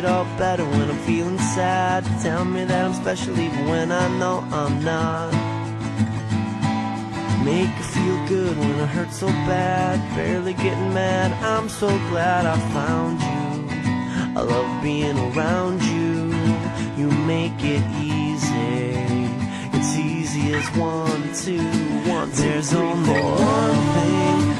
it all better when I'm feeling sad. Tell me that I'm special even when I know I'm not. Make it feel good when I hurt so bad. Barely getting mad. I'm so glad I found you. I love being around you. You make it easy. It's easy as one, two, one, two, There's three, only four. one thing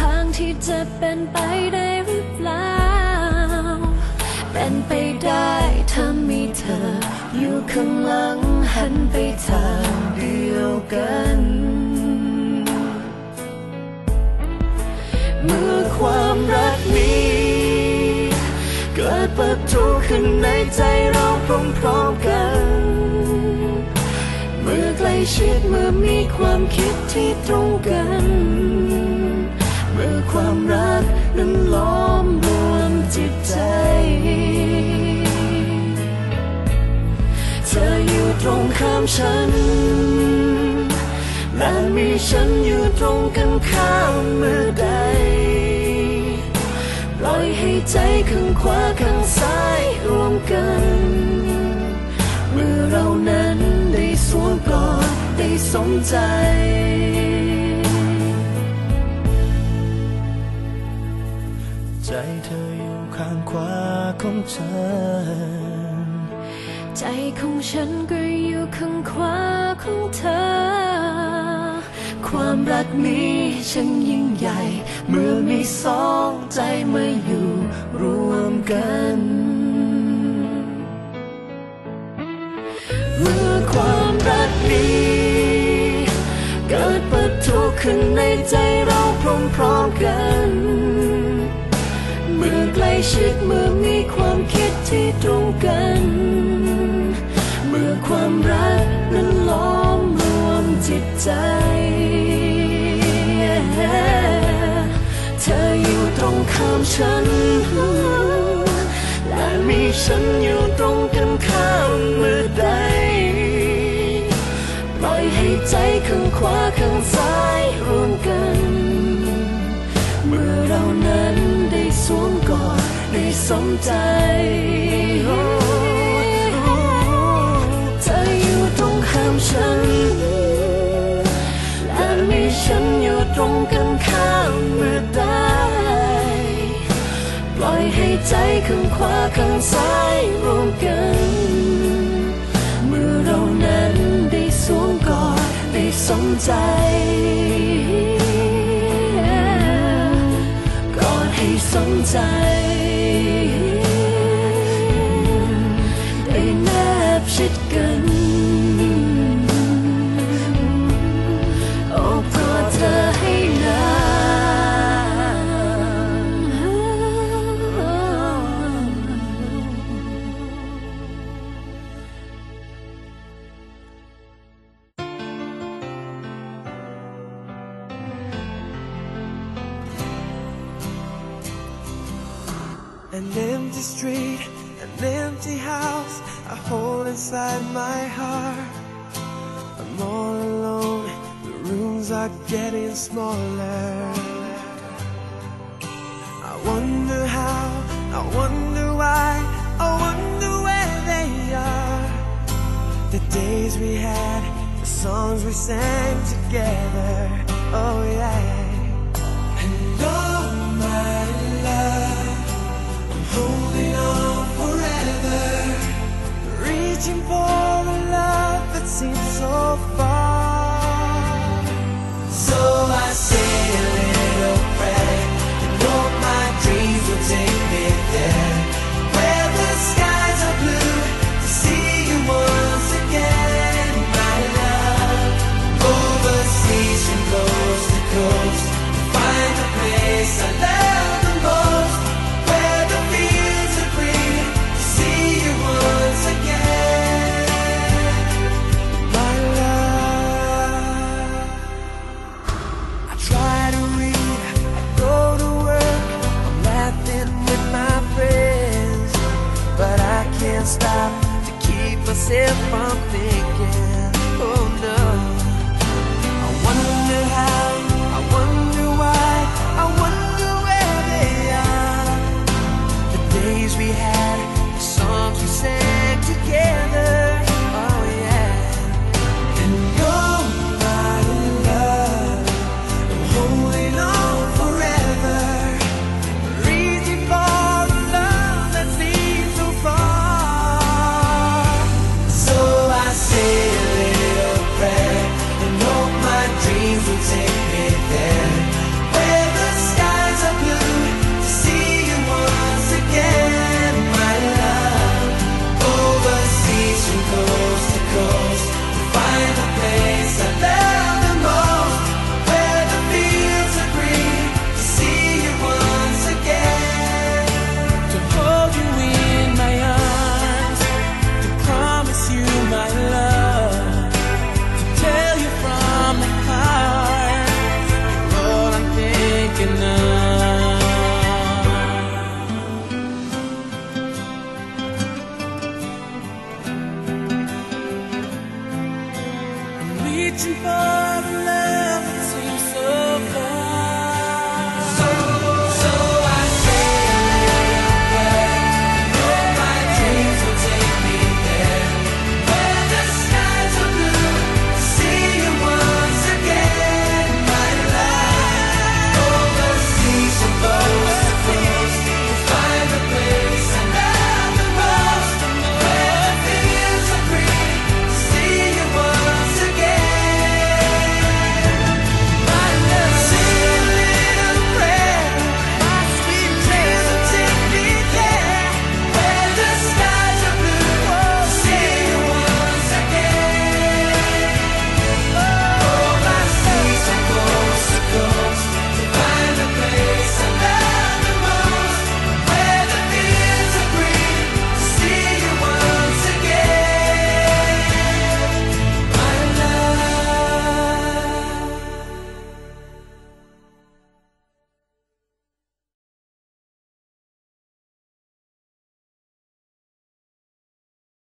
จะเป็นไปได้หรือเปล่า เป็นไปได้ถ้ามีเธอ อยู่ข้างหลังหันไปทางเดียวกัน เมื่อความรักนี้ เกิดประทุขึ้นในใจเราพร้อมๆกัน เมื่อใกล้ชิดเมื่อมีความคิดที่ตรงกัน มื่อความรักนั้นล้อมรวมจิตใจ เธออยู่ตรงข้ามฉัน และมีฉันอยู่ตรงกันข้ามเมื่อใดปล่อยให้ใจข้างขวาข้างซ้ายรวมกัน เมื่อเรานั้นได้สวมกอดได้สมใจใจ ของฉันใจของฉันก็อยู่ข้างขวาของเธอ ความรักนี้ช่างยิ่งใหญ่ เมื่อมีสองใจมาอยู่รวมกันเมื่อความรักนี้เกิดประทุขึ้นในใจเราพร้อมๆกัน เมื่อใกล้ชิดเมื่อมีความคิดที่ตรงกัน เมื่อความรักนั้นล้อมรวมจิตใจ เธออยู่ตรงข้ามฉัน และมีฉันอยู่ตรงกันข้ามเมื่อใด ปล่อยให้ใจข้างขวาข้างซ้าย ใจเธออยู่ตรงข้ามฉัน และมีฉันอยู่ตรงกันข้ามเมื่อใดปล่อยให้ใจข้างขวาข้างซ้ายรวมกัน เมื่อเรานั้นได้สวมกอดได้สมใจกอดให้สมใจ empty street, an empty house, a hole inside my heart. I'm all alone, the rooms are getting smaller. I wonder how, I wonder why, I wonder where they are. The days we had, the songs we sang together. Oh yeah. 惊破